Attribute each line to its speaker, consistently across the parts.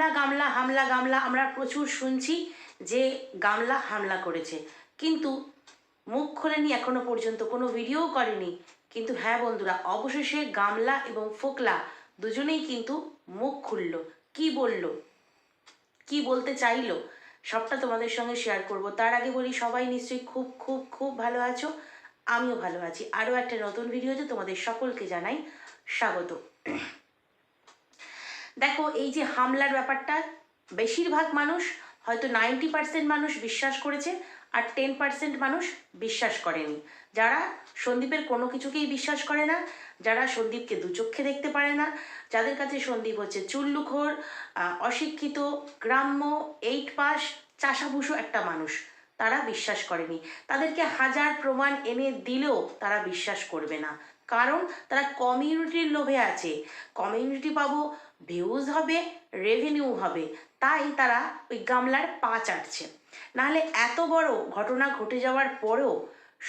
Speaker 1: গামলা গামলা, হামলা গামলা আমরা প্রচুর শুনছি যে গামলা হামলা করেছে। কিন্তু মুখ খোলেনি এখনও পর্যন্ত, কোনো ভিডিও করেনি। কিন্তু হ্যাঁ বন্ধুরা, অবশেষে গামলা এবং ফোকলা দুজনেই কিন্তু মুখ খুলল। কি বলল? কি বলতে চাইলো? সবটা তোমাদের সঙ্গে শেয়ার করব। তার আগে বলি, সবাই নিশ্চয়ই খুব খুব খুব ভালো আছো। আমিও ভালো আছি। আরও একটা নতুন ভিডিওতে তোমাদের সকলকে জানাই স্বাগত। দেখো, এই যে হামলার ব্যাপারটা, বেশিরভাগ মানুষ হয়তো নাইনটি পার্সেন্ট মানুষ বিশ্বাস করেছে আর টেন পার্সেন্ট মানুষ বিশ্বাস করেনি। যারা সন্দীপের কোনো কিছুকেই বিশ্বাস করে না, যারা সন্দীপকে দুচক্ষে দেখতে পারে না, যাদের কাছে সন্দীপ হচ্ছে চুল্লুখোর অশিক্ষিত, গ্রাম্য এইট পাস চাষাভুষো একটা মানুষ, তারা বিশ্বাস করেনি। তাদেরকে হাজার প্রমাণ এনে দিলেও তারা বিশ্বাস করবে না। কারণ তারা কমিউনিটির লোভে আছে। কমিউনিটি পাবো ভিউজ হবে রেভিনিউ হবে। তাই তারা ওই গামলার পা চাটছে নাহলে এত বড় ঘটনা ঘটে যাওয়ার পরেও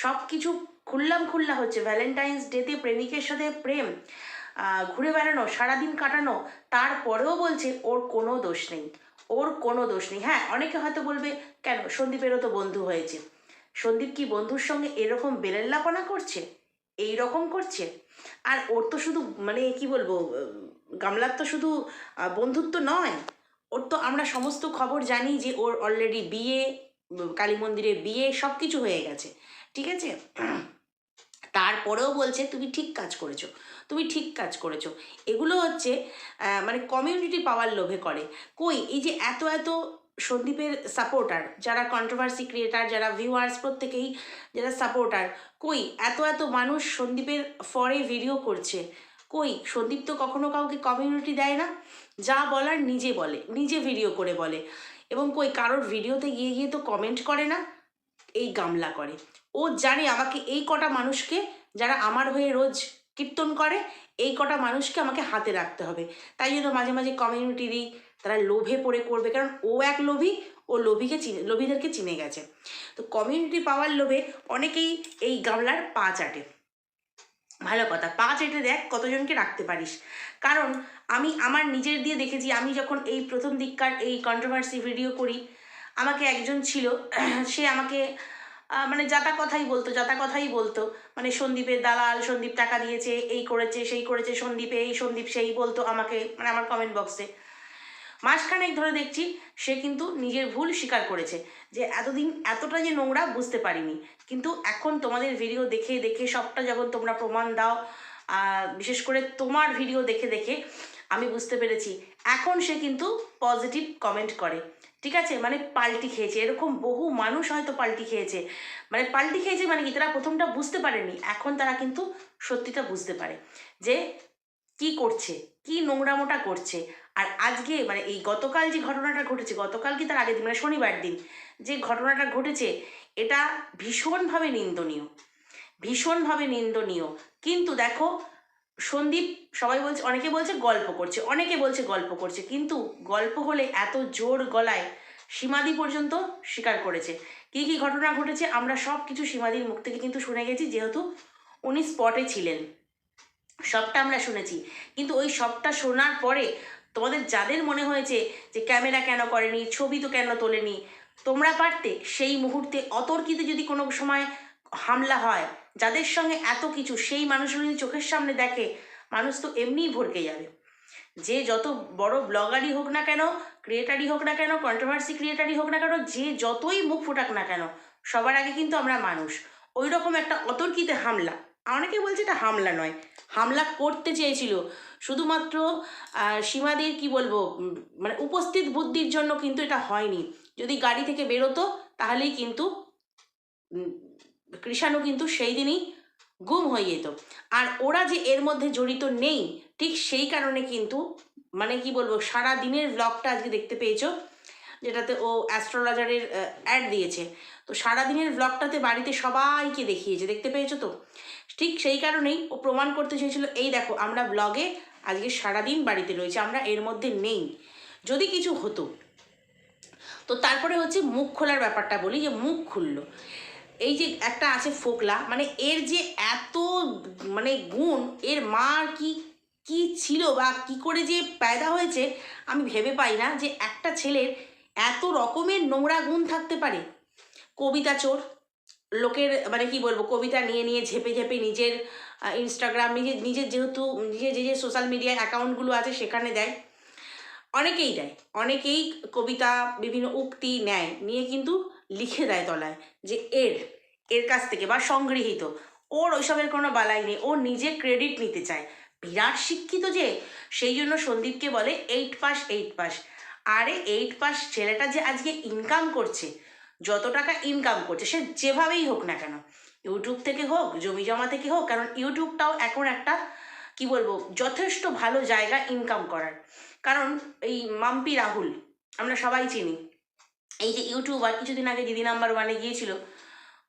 Speaker 1: সব কিছু খুল্লাম খুল্লা হচ্ছে। ভ্যালেন্টাইন্স ডেতে প্রেমিকের সাথে প্রেম ঘুরে বেড়ানো, সারাদিন কাটানো, তারপরেও বলছে, ওর কোনো দোষ নেই। ওর কোনো দোষ নেই। হ্যাঁ অনেকে হয়তো বলবে, কেন? সন্দীপেরও তো বন্ধু হয়েছে। সন্দীপ কি বন্ধুর সঙ্গে এরকম বেলেল্লাপনা করছে? এই রকম করছে? আর ওর তো শুধু মানে কি বলব, গামলার তো শুধু বন্ধুত্ব নয়, ওর তো আমরা সমস্ত খবর জানি যে ওর অলরেডি বিয়ে, কালী মন্দিরে বিয়ে সব কিছু হয়ে গেছে, ঠিক আছে? তারপরেও বলছে, তুমি ঠিক কাজ করেছ, তুমি ঠিক কাজ করেছ। এগুলো হচ্ছে মানে কমিউনিটি পাওয়ার লোভে করে। কই? এই যে এত এত সন্দীপের সাপোর্টার যারা কন্ট্রোভার্সি ক্রিয়েটার যারা ভিউয়ার্স প্রত্যেকেই, যারা সাপোর্টার কই এত এত মানুষ সন্দীপের ফরে ভিডিও করছে? কই সন্দীপ তো কখনো কাউকে কমিউনিটি দেয় না। যা বলার নিজে বলে, নিজে ভিডিও করে বলে। এবং কই কারোর ভিডিওতে গিয়ে গিয়ে তো কমেন্ট করে না, এই গামলা করে। ও জানে আমাকে এই কটা মানুষকে, যারা আমার হয়ে রোজ কীর্তন করে, এই কটা মানুষকে আমাকে হাতে রাখতে হবে। তাই জন্য মাঝে মাঝে কমিউনিটি দিই। তারা লোভে পড়ে করবে কারণ ও এক লোভী, ও লোভীকে চিনে, লোভীদেরকে চিনে গেছে। তো কমিউনিটি পাওয়ার লোভে অনেকেই এই গামলার পা চাটে। ভালো কথা, পা চেটে দেখ কতজনকে রাখতে পারিস। কারণ আমি আমার নিজের দিয়ে দেখেছি, আমি যখন এই প্রথম দিককার এই কন্ট্রোভার্সি ভিডিও করি, আমাকে একজন ছিল, সে আমাকে মানে যাতা কথাই বলতো যাতা কথাই বলতো। মানে সন্দীপের দালাল, সন্দীপ টাকা দিয়েছে, এই করেছে, সেই করেছে, সন্দীপে এই, সন্দীপ সেই বলতো আমাকে মানে আমার কমেন্ট বক্সে মাসখানেক ধরে দেখছি সে কিন্তু নিজের ভুল স্বীকার করেছে যে এতদিন এতটা যে নোংরা বুঝতে পারিনি। কিন্তু এখন তোমাদের ভিডিও দেখে দেখে সবটা যখন তোমরা প্রমাণ দাও বিশেষ করে তোমার ভিডিও দেখে দেখে আমি বুঝতে পেরেছি। এখন সে কিন্তু পজিটিভ কমেন্ট করে। ঠিক আছে? মানে পাল্টি খেয়েছে। এরকম বহু মানুষ হয়তো পাল্টি খেয়েছে। মানে পাল্টি খেয়েছে মানে কি? তারা প্রথমটা বুঝতে পারেনি। এখন তারা কিন্তু সত্যিটা বুঝতে পারে। যে কি করছে? কি নোংরামোটা করছে? আর আজকে মানে এই গতকাল যে ঘটনাটা ঘটেছে, গতকাল কি তার আগের দিন? মানে শনিবার দিন যে ঘটনাটা ঘটেছে, এটা ভীষণভাবে নিন্দনীয়। ভীষণভাবে নিন্দনীয়। কিন্তু দেখো, সন্দীপ সবাই বলছে, অনেকে বলছে গল্প করছে, অনেকে বলছে গল্প করছে, কিন্তু গল্প হলে এত জোর গলায় সীমাদি পর্যন্ত স্বীকার করেছে। কী কী ঘটনা ঘটেছে, আমরা সব কিছু সীমাদির মুখ থেকে কিন্তু শুনে গেছি, যেহেতু উনি স্পটে ছিলেন। সবটা আমরা শুনেছি। কিন্তু ওই সবটা শোনার পরে তোমাদের যাদের মনে হয়েছে যে ক্যামেরা কেন করেনি, ছবি তো কেন তোলেনি, তোমরা পারতে সেই মুহূর্তে অতর্কিত যদি কোনো সময় হামলা হয়, যাদের সঙ্গে এত কিছু সেই মানুষগুলো যদি চোখের সামনে দেখে, মানুষ তো এমনিই ভরকে যাবে। যে যত বড় ব্লগারই হোক না কেন, ক্রিয়েটারই হোক না কেন কন্ট্রোভার্সি ক্রিয়েটারই হোক না কেন, যে যতই মুখ ফোটাক না কেন, সবার আগে কিন্তু আমরা মানুষ। ওই রকম একটা অতর্কিতে হামলা। অনেকে বলছে এটা হামলা নয়। হামলা করতে চেয়েছিল। শুধুমাত্র সীমাদির কি বলব মানে উপস্থিত বুদ্ধির জন্য কিন্তু এটা হয়নি। যদি গাড়ি থেকে বেরোতো, তাহলেই কিন্তু কৃষাণু কিন্তু সেই দিনই গুম হয়ে যেত। আর ওরা যে এর মধ্যে জড়িত নেই, ঠিক সেই কারণে কিন্তু মানে কি বলব সারা দিনের ব্লগটা আজকে দেখতে পেয়েছ, যেটাতে ও অ্যাস্ট্রোলজারের অ্যাড দিয়েছে। তো সারা দিনের ব্লগটাতে বাড়িতে সবাইকে দেখিয়েছে, দেখতে পেয়েছ তো? ঠিক সেই কারণেই ও প্রমাণ করতে চেয়েছিল, এই দেখো, আমরা ব্লগে আজকে সারাদিন বাড়িতে রয়েছে, আমরা এর মধ্যে নেই। যদি কিছু হতো। তো তারপরে হচ্ছে মুখ খোলার ব্যাপারটা বলি, যে মুখ খুললো। এই যে একটা আছে ফোকলা মানে এর যে এত মানে গুণ, এর মা আর কি কি ছিল বা কি করে যে পায়দা হয়েছে, আমি ভেবে পাই না যে একটা ছেলের এত রকমের নোংরা গুণ থাকতে পারে। কবিতা চোর। লোকের মানে কি বলব, কবিতা নিয়ে নিয়ে ঝেপে ঝেপে নিজের ইনস্টাগ্রাম নিজের নিজের যেহেতু, নিজের যে যে সোশ্যাল মিডিয়া অ্যাকাউন্টগুলো আছে সেখানে দেয়। অনেকেই দেয়, অনেকেই কবিতা বিভিন্ন উক্তি নেয়, নিয়ে কিন্তু লিখে দেয় তলায় যে এর এর কাছ থেকে বা সংগৃহীত। ওর ওইসবের কোনো বালাই নেই, ও নিজে ক্রেডিট নিতে চায়। বিরাট শিক্ষিত যে, সেই জন্য সন্দীপকে বলে, এইট পাস এইট পাস। আরে, এইট পাস ছেলেটা যে আজকে ইনকাম করছে যত টাকা ইনকাম করছে, সে যেভাবেই হোক না কেন ইউটিউব থেকে হোক, জমি জমা থেকে হোক, কারণ ইউটিউবটাও এখন একটা, কি বলব, যথেষ্ট ভালো জায়গা ইনকাম করার। কারণ এই মাম্পি রাহুল, আমরা সবাই চিনি, এই যে ইউটিউবার কিছুদিন আগে দিদি নাম্বার ওয়ানে গিয়েছিল,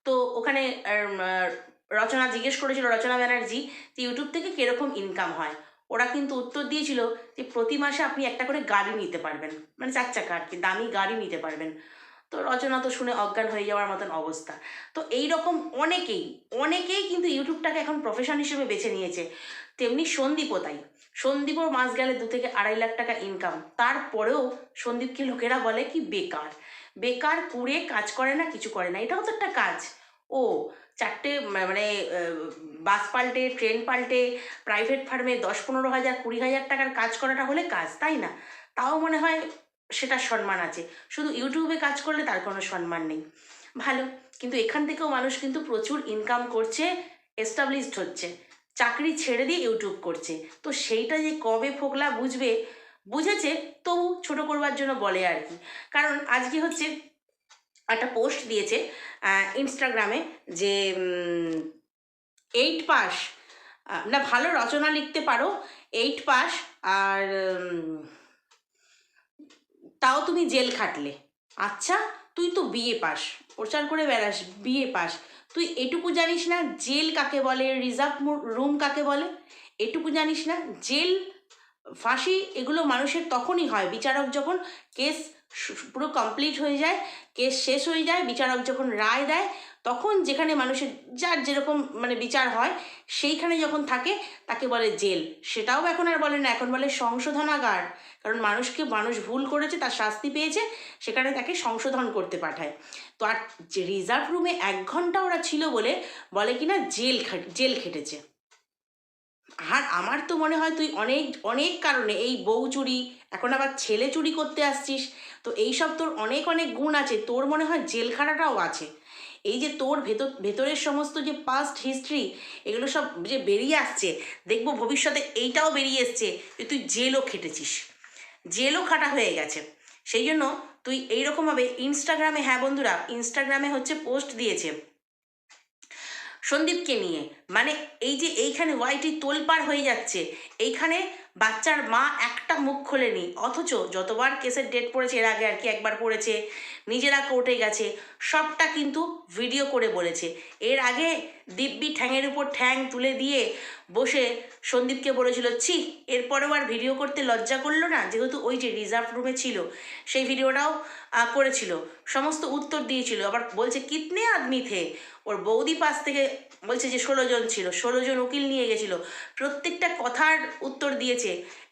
Speaker 1: তো ওখানে রচনা জিজ্ঞেস করেছিল, রচনা ব্যানার্জি, যে ইউটিউব থেকে কীরকম ইনকাম হয়? ওরা কিন্তু উত্তর দিয়েছিল যে প্রতি মাসে আপনি একটা করে গাড়ি নিতে পারবেন মানে চার চাকা আর কি, দামি গাড়ি নিতে পারবেন। তো রচনা তো শুনে অজ্ঞান হয়ে যাওয়ার মতন অবস্থা। তো এই রকম অনেকেই অনেকেই কিন্তু ইউটিউবটাকে এখন প্রফেশন হিসেবে বেছে নিয়েছে। তেমনি সন্দীপও তাই। সন্দীপও মাস গেলে দু থেকে আড়াই লাখ টাকা ইনকাম তারপরেও সন্দীপকে লোকেরা বলে কি বেকার। বেকার কুড়ে কাজ করে না, কিছু করে না। এটাও তো একটা কাজ। ও, চারটে মানে বাস পাল্টে, ট্রেন পাল্টে প্রাইভেট ফার্মে দশ পনেরো হাজার, কুড়ি হাজার টাকার কাজ করাটা হলে কাজ, তাই না? তাও মনে হয় সেটার সম্মান আছে। শুধু ইউটিউবে কাজ করলে তার কোনো সম্মান নেই। ভালো, কিন্তু এখান থেকেও মানুষ কিন্তু প্রচুর ইনকাম করছে এস্টাবলিশড হচ্ছে, চাকরি ছেড়ে দিয়ে ইউটিউব করছে। তো সেইটা যে কবে ফোকলা বুঝবে, বুঝেছে, তবু ছোট করবার জন্য বলে আর কি। কারণ আজকে হচ্ছে একটা পোস্ট দিয়েছে ইনস্টাগ্রামে যে এইট পাস না ভালো রচনা লিখতে পারো এইট পাস আর তাও তুমি জেল খাটলে। আচ্ছা তুই তো বিয়ে পাস, প্রচার করে বেড়াস বিয়ে পাস। তুই এটুকু জানিস না জেল কাকে বলে, রিজার্ভ রুম কাকে বলে? এটুকু জানিস না জেল, ফাঁসি এগুলো মানুষের তখনই হয়। বিচারক যখন কেস পুরো কমপ্লিট হয়ে যায়, কেস শেষ হয়ে যায়, বিচারক যখন রায় দেয় তখন যেখানে মানুষের যার যেরকম মানে বিচার হয়, সেইখানে যখন থাকে, তাকে বলে জেল। সেটাও এখন আর বলে না, এখন বলে সংশোধনাগার। কারণ মানুষকে, মানুষ ভুল করেছে, তার শাস্তি পেয়েছে, সেখানে তাকে সংশোধন করতে পাঠায়। তো আর রিজার্ভ রুমে এক ঘণ্টা ওরা ছিল বলে বলে কিনা, জেল জেল খেটেছে। আর আমার তো মনে হয় তুই অনেক অনেক কারণে এই বউ চুরি, এখন আবার ছেলে চুরি করতে আসছিস, তো এইসব তোর অনেক অনেক গুণ আছে। তোর মনে হয় জেল খাটাটাও আছে। এই যে তোর ভেতর, ভেতরের সমস্ত যে পাস্ট হিস্ট্রি এগুলো সব যে বেরিয়ে আসছে, দেখব ভবিষ্যতে এইটাও বেরিয়ে এসছে যে তুই জেলও খেটেছিস। জেলও খাটা হয়ে গেছে। সেই জন্য তুই এইরকমভাবে ইনস্টাগ্রামে হ্যাঁ বন্ধুরা ইনস্টাগ্রামে হচ্ছে পোস্ট দিয়েছে। সন্দীপকে নিয়ে। মানে এই যে এইখানে ওয়াইটি তোলপাড় হয়ে যাচ্ছে, এইখানে বাচ্চার মা একটা মুখ খোলেনি, অথচ যতবার কেসের ডেট পড়েছে, এর আগে আর কি একবার পড়েছে, নিজেরা কোর্টে গেছে, সবটা কিন্তু ভিডিও করে বলেছে। এর আগে দিব্যি ঠ্যাংয়ের উপর ঠ্যাং তুলে দিয়ে বসে সন্দীপকে বলেছিল, ছি, এরপরেও আর ভিডিও করতে লজ্জা করল না? যেহেতু ওই যে রিজার্ভ রুমে ছিল, সেই ভিডিওটাও করেছিল। সমস্ত উত্তর দিয়েছিল। আবার বলছে, কিতনে আদমি থে? ওর বৌদি পাশ থেকে বলছে যে, ষোলো জন ছিল, ষোলো জন উকিল নিয়ে গেছিল। প্রত্যেকটা কথার উত্তর দিয়েছে।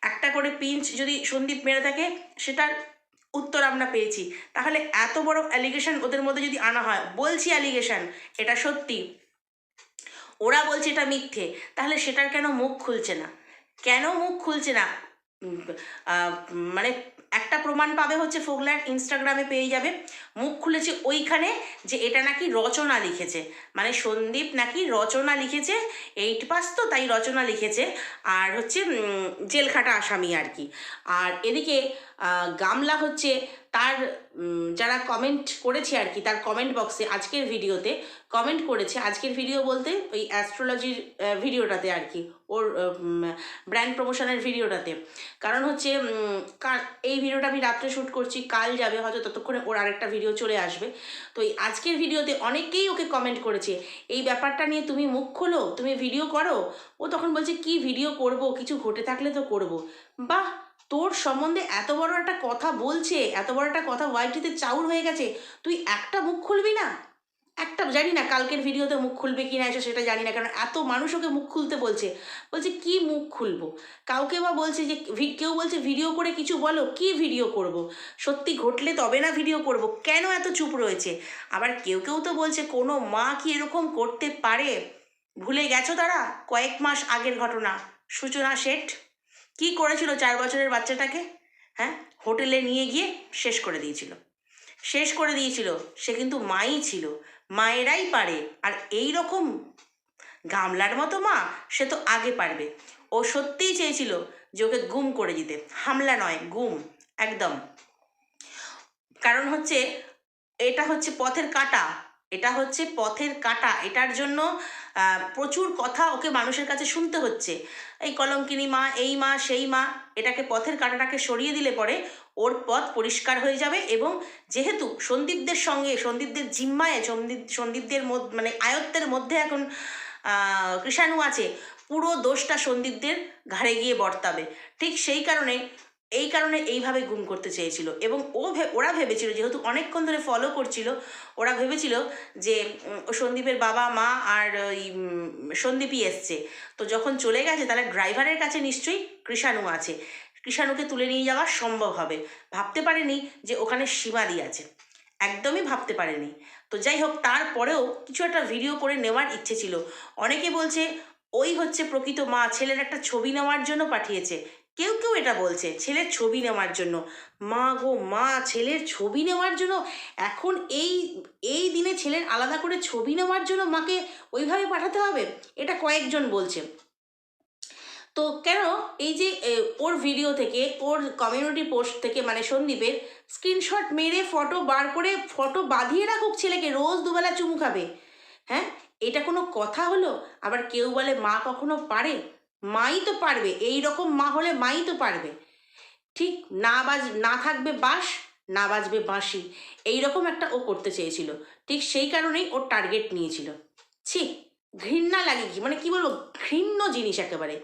Speaker 1: একটা করে পিঞ্চ যদি সন্দীপ মেরে থাকে, সেটার উত্তর আমরা পেয়েছি। তাহলে এত বড় অ্যালিগেশন ওদের মধ্যে যদি আনা হয়, বলছি অ্যালিগেশন এটা সত্যি। ওরা বলছে এটা মিথ্যে, তাহলে সেটার কেন মুখ খুলছে না? কেন মুখ খুলছে না? মানে একটা প্রমাণ পাবে হচ্ছে ফোকল্যান্ড ইনস্টাগ্রামে পেয়ে যাবে। মুখ খুলেছে ওইখানে যে এটা নাকি রচনা লিখেছে। মানে সন্দীপ নাকি রচনা লিখেছে, এইট পাস তো তাই রচনা লিখেছে। আর হচ্ছে জেলখাটা আসামি আর কি। আর এদিকে গামলা হচ্ছে তার যারা কমেন্ট করেছে আর কি, তার কমেন্ট বক্সে আজকের ভিডিওতে কমেন্ট করেছে। আজকের ভিডিও বলতে ওই অ্যাস্ট্রোলজির ভিডিওটাতে আর কি, ওর ব্র্যান্ড প্রমোশনের ভিডিওটাতে। কারণ হচ্ছে এই ভিডিওটা আমি রাত্রে শ্যুট করছি, কাল যাবে, হয়তো ততক্ষণে ওর আরেকটা ভিডিও চলে আসবে। তো এই আজকের ভিডিওতে অনেকেই ওকে কমেন্ট করেছে, এই ব্যাপারটা নিয়ে তুমি মুখ খোলো, তুমি ভিডিও করো। ও তখন বলছে, কি ভিডিও করব? কিছু ঘটে থাকলে তো করব। বাহ! তোর সম্বন্ধে এত বড় একটা কথা বলছে, এত বড় একটা কথা ওয়াইটিতে চাউর হয়ে গেছে, তুই একটা মুখ খুলবি না? একটা, জানি না কালকের ভিডিওতে মুখ খুলবে কি না এসে সেটা জানি না, কারণ এত মানুষ ওকে মুখ খুলতে বলছে। বলছে, কি মুখ খুলবো? কাউকে বা বলছে যে কেউ বলছে ভিডিও করে কিছু বলো, কি ভিডিও করব। সত্যি ঘটলে তবে না ভিডিও করব, কেন এত চুপ রয়েছে? আবার কেউ কেউ তো বলছে, কোনো মা কি এরকম করতে পারে? ভুলে গেছো তারা? কয়েক মাস আগের ঘটনা। সূচনা শেঠ। কি করেছিল চার বছরের বাচ্চাটাকে? হ্যাঁ হোটেলে নিয়ে গিয়ে শেষ করে দিয়েছিল। শেষ করে দিয়েছিল। সে কিন্তু মাই ছিল। মায়েরাই পারে। আর এই রকম গামলার মতো মা সে তো আগে পারবে। ও সত্যিই চেয়েছিল যে ওকে গুম করে দিতে। হামলা নয়, গুম, একদম। কারণ হচ্ছে, এটা হচ্ছে পথের কাটা। এটা হচ্ছে পথের কাটা। এটার জন্য প্রচুর কথা ওকে মানুষের কাছে শুনতে হচ্ছে। এই কলঙ্কিনী মা, এই মা, সেই মা, এটাকে পথের কাঁটাটাকে সরিয়ে দিলে পরে ওর পথ পরিষ্কার হয়ে যাবে এবং যেহেতু সন্দীপদের সঙ্গে, সন্দীপদের জিম্মায়, সন্দীপ, সন্দীপদের মানে আয়ত্তের মধ্যে এখন কৃষাণু আছে, পুরো দোষটা সন্দীপদের ঘাড়ে গিয়ে বর্তাবে। ঠিক সেই কারণে এই কারণে এইভাবে গুম করতে চেয়েছিল। এবং ও ওরা ভেবেছিল, যেহেতু অনেকক্ষণ ধরে ফলো করছিল, ওরা ভেবেছিল যে সন্দীপের বাবা, মা আর ওই সন্দীপই এসছে। তো যখন চলে গেছে, তাহলে ড্রাইভারের কাছে নিশ্চয়ই কৃষাণু আছে। কৃষাণুকে তুলে নিয়ে যাওয়া সম্ভব হবে। ভাবতে পারেনি যে ওখানে সীমাদি আছে। একদমই ভাবতে পারেনি। তো যাই হোক, তারপরেও কিছু একটা ভিডিও করে নেওয়ার ইচ্ছে ছিল। অনেকে বলছে, ওই হচ্ছে প্রকৃত মা, ছেলের একটা ছবি নেওয়ার জন্য পাঠিয়েছে। কেউ কেউ এটা বলছে, ছেলের ছবি নেওয়ার জন্য। মা গো, মা, ছেলের ছবি নেওয়ার জন্য? এখন এই এই দিনে ছেলের আলাদা করে ছবি নেওয়ার জন্য মাকে ওইভাবে পাঠাতে হবে? এটা কয়েকজন বলছে। তো কেন? এই যে ওর ভিডিও থেকে, ওর কমিউনিটি পোস্ট থেকে মানে সন্দীপের স্ক্রিনশট মেরে ফটো বার করে ফটো বাঁধিয়ে রাখুক ছেলেকে, রোজ দুবেলা চুমু খাবে। হ্যাঁ? এটা কোনো কথা হলো? আবার কেউ বলে, মা কখনো পারে? মাই তো পারবে এই রকম মা হলে মাই তো পারবে। ঠিক না বাজ, না থাকবে বাস না বাজবে বাঁশি এই রকম একটা ও করতে চেয়েছিল। ঠিক সেই কারণেই ওর টার্গেট নিয়েছিল। ছি, ঘৃণা লাগে কি? মানে কি বলব? ঘৃণ্য জিনিস একেবারে।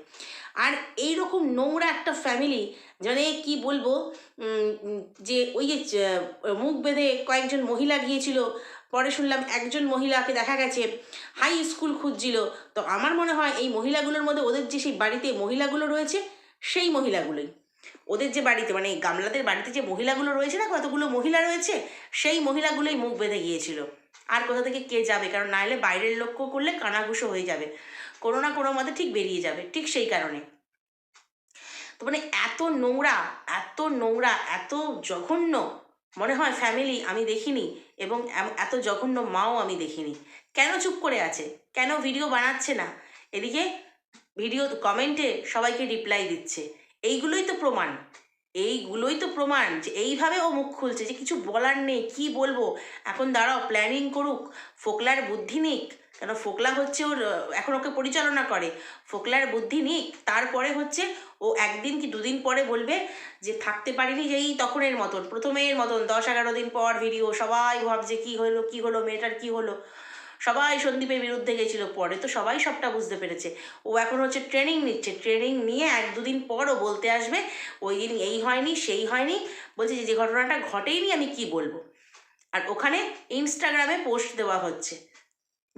Speaker 1: আর এই রকম নোংরা একটা ফ্যামিলি মানে কি বলব? যে ওই যে মুখ বেঁধে কয়েকজন মহিলা গিয়েছিল পরে শুনলাম একজন মহিলাকে দেখা গেছে, হাই স্কুল খুঁজছিল। তো আমার মনে হয় এই মহিলাগুলোর মধ্যে ওদের যে সেই বাড়িতে মহিলাগুলো রয়েছে, সেই মহিলাগুলোই। ওদের যে বাড়িতে মানে গামলাদের বাড়িতে যে মহিলাগুলো রয়েছে না, কতগুলো মহিলা রয়েছে, সেই মহিলাগুলোই মুখ বেঁধে গিয়েছিল। আর কোথা থেকে কে যাবে? কারণ নাহলে বাইরের লক্ষ্য করলে কানাঘুষো হয়ে যাবে। কোনো না কোনো মতে ঠিক বেরিয়ে যাবে, ঠিক সেই কারণে। তো মানে এত নোংরা এত নোংরা, এত জঘন্য। মনে হয় ফ্যামিলি আমি দেখিনি। এবং এত জঘন্য মাও আমি দেখিনি। কেন চুপ করে আছে? কেন ভিডিও বানাচ্ছে না? এদিকে ভিডিও কমেন্টে সবাইকে রিপ্লাই দিচ্ছে। এইগুলোই তো প্রমাণ। এইগুলোই তো প্রমাণ যে এইভাবে ও মুখ খুলছে যে কিছু বলার নেই, কি বলব? এখন দাঁড়াও প্ল্যানিং করুক, ফোকলার বুদ্ধি নিক কেন ফোকলা হচ্ছে ওর, এখন ওকে পরিচালনা করে। ফোকলার বুদ্ধি নেই, তারপরে হচ্ছে ও একদিন কি দুদিন পরে বলবে যে থাকতে পারিনি যেই তখনের মতন, প্রথমের মতন, দশ এগারো দিন পর ভিডিও সবাই ভাবছে কি হলো কি হলো, মেয়েটার কি হলো। সবাই সন্দীপের বিরুদ্ধে গেছিল, পরে তো সবাই সবটা বুঝতে পেরেছে। ও এখন হচ্ছে ট্রেনিং নিচ্ছে ট্রেনিং নিয়ে এক দুদিন পর ও বলতে আসবে, ওই দিন এই হয়নি, সেই হয়নি, বলছে যে যে ঘটনাটা ঘটেইনি আমি কি বলব? আর ওখানে ইনস্টাগ্রামে পোস্ট দেওয়া হচ্ছে।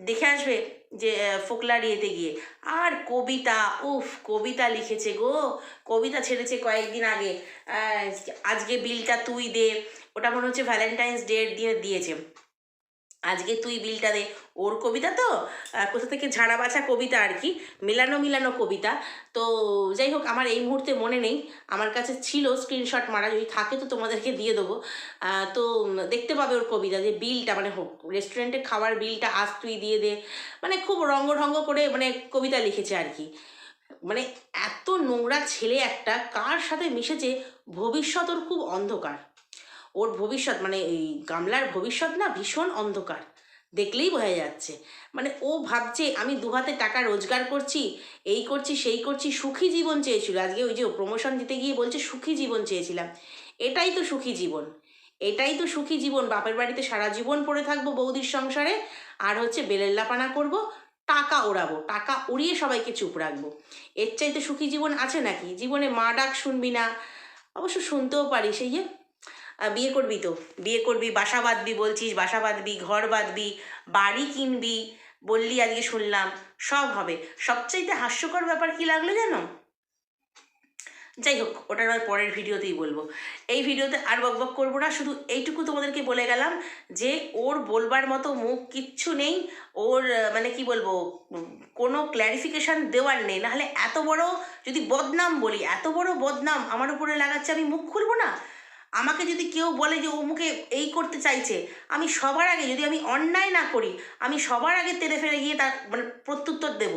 Speaker 1: দেখে আসবে যে ফোকলার ইয়েতে গিয়ে। আর কবিতা, উফ, কবিতা লিখেছে গো। কবিতা ছেড়েছে কয়েকদিন আগে। আজকে বিলটা তুই দে। ওটা মনে হচ্ছে ভ্যালেন্টাইন্স ডে দিয়ে দিয়েছে। আজকে তুই বিলটা দে। ওর কবিতা তো? কোথা থেকে ঝাড়া বাছা কবিতা আর কি? মিলানো মিলানো কবিতা। তো যাই হোক, আমার এই মুহূর্তে মনে নেই। আমার কাছে ছিল স্ক্রিনশট মারা, যদি থাকে তো তোমাদেরকে দিয়ে দেবো। তো দেখতে পাবে ওর কবিতা যে বিলটা মানে হোক রেস্টুরেন্টে খাওয়ার বিলটা আজ তুই দিয়ে দে। মানে খুব রঙ্গঢঙ্গ করে মানে কবিতা লিখেছে আর কি। মানে এত নোংরা ছেলে একটা, কার সাথে মিশেছে ভবিষ্যৎ ওর খুব অন্ধকার। ওর ভবিষ্যৎ মানে এই গামলার ভবিষ্যৎ না ভীষণ অন্ধকার। দেখলেই বোঝা যাচ্ছে। মানে ও ভাবছে, আমি দুহাতে টাকা রোজগার করছি, এই করছি, সেই করছি, সুখী জীবন চেয়েছিল। আজকে ওই যে প্রমোশন দিতে গিয়ে বলছে, সুখী জীবন চেয়েছিলাম। এটাই তো সুখী জীবন। এটাই তো সুখী জীবন। বাপের বাড়িতে সারা জীবন পড়ে থাকব বৌদির সংসারে, আর হচ্ছে বেলেল্লাপানা করব, টাকা ওড়াবো, টাকা উড়িয়ে সবাইকে চুপ রাখব। এর চাইতে সুখী জীবন আছে নাকি? জীবনে মা ডাক শুনবি না? অবশ্য শুনতেও পারি সেই যে বিয়ে করবি তো। বিয়ে করবি, বাসা বাঁধবি বলছিস, বাসা বাঁধবি, ঘর বাঁধবি, বাড়ি কিনবি বললি আজকে শুনলাম, সব হবে। সবচাইতে হাস্যকর ব্যাপার কি লাগল জানো? যাই হোক ওটা নয় পরের ভিডিওতেই বলব। এই ভিডিওতে আর বকবক করব না, শুধু এইটুকু তোমাদেরকে বলে গেলাম যে ওর বলবার মতো মুখ কিচ্ছু নেই, ওর মানে কি বলব, কোনো ক্ল্যারিফিকেশান দেওয়ার নেই। নাহলে এত বড় যদি বদনাম বলি, এত বড় বদনাম আমার উপরে লাগাচ্ছে, আমি মুখ খুলবো না? আমাকে যদি কেউ বলে যে ও মুখে এই করতে চাইছে, আমি সবার আগে, যদি আমি অন্যায় না করি, আমি সবার আগে তেড়ে ফেলে গিয়ে তার মানে প্রত্যুত্তর দেব।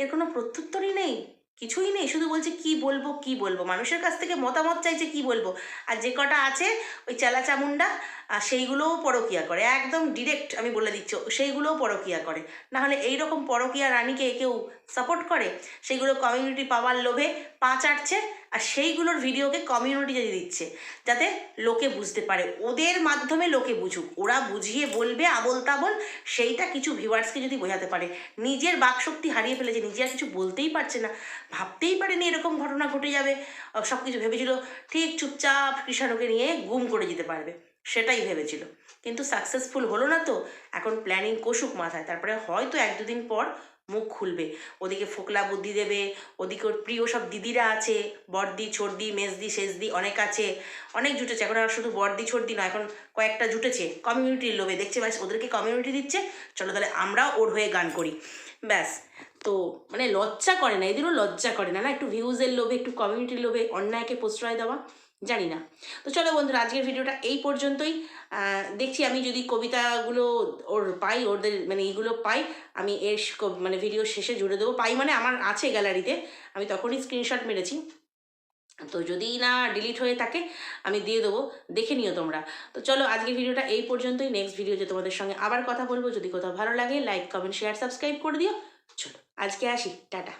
Speaker 1: এর কোনো প্রত্যুত্তরই নেই, কিছুই নেই, শুধু বলছে কি বলব কি বলব। মানুষের কাছ থেকে মতামত চাইছে কি বলব। আর যে কটা আছে, ওই চেলা চামুন্ডা সেইগুলোও পরকিয়া করে। একদম ডিরেক্ট আমি বলে দিচ্ছি, সেইগুলোও পরকিয়া করে। নাহলে এইরকম পরকিয়া রানীকে কেউ সাপোর্ট করে? সেইগুলো কমিউনিটি পাওয়ার লোভে পা চাটছে আর সেইগুলোর ভিডিওকে কমিউনিটি দিচ্ছে, যাতে লোকে বুঝতে পারে। ওদের মাধ্যমে লোকে বুঝুক। ওরা বুঝিয়ে বলবে আবল তাবল, সেইটা কিছু ভিউয়ার্সকে যদি বোঝাতে পারে। নিজের বাকশক্তি হারিয়ে ফেলেছে, নিজে আর কিছু বলতেই পারছে না। ভাবতেই পারেনি এরকম ঘটনা ঘটে যাবে। সব কিছু ভেবেছিল, ঠিক চুপচাপ কৃষাণকে নিয়ে গুম করে যেতে পারবে। সেটাই ভেবেছিল। কিন্তু সাকসেসফুল হলো না তো? এখন প্ল্যানিং কষুক মাথায়। তারপরে হয়তো এক দুদিন পর মুখ খুলবে। ওদিকে ফোকলা বুদ্ধি দেবে, ওদিকে ওর প্রিয় সব দিদিরা আছে বড়দি ছোড়দি মেজদি শেষদি অনেক আছে। অনেক জুটেছে। এখন আর শুধু বড়দি ছর্দি নয়, এখন কয়েকটা জুটেছে। কমিউনিটির লোভে। দেখছে ব্যাস, ওদেরকে কমিউনিটি দিচ্ছে। চলো তাহলে আমরাও ওর হয়ে গান করি। ব্যাস। তো মানে লজ্জা করে না? এদেরও লজ্জা করে না না? একটু ভিউজের লোভে, একটু কমিউনিটির লোভে অন্যায়কে প্রশ্রয় দেওয়া। জানি না তো চলো বন্ধুরা, আজকের ভিডিওটা এই পর্যন্তই। দেখছি আমি যদি কবিতাগুলো ওর পাই, ওদের মানে এইগুলো পাই, আমি এর মানে ভিডিও শেষে জুড়ে দেবো। পাই মানে আমার আছে গ্যালারিতে আমি তখনই স্ক্রিনশট মেরেছি। তো যদি না ডিলিট হয়ে থাকে, আমি দিয়ে দেবো, দেখে নিও তোমরা। তো চলো আজকের ভিডিওটা এই পর্যন্তই। নেক্সট ভিডিওতে তোমাদের সঙ্গে আবার কথা বলব। যদি কোথাও ভালো লাগে লাইক কমেন্ট শেয়ার সাবস্ক্রাইব করে দিও। চলো, আজকে আসি। টাটা।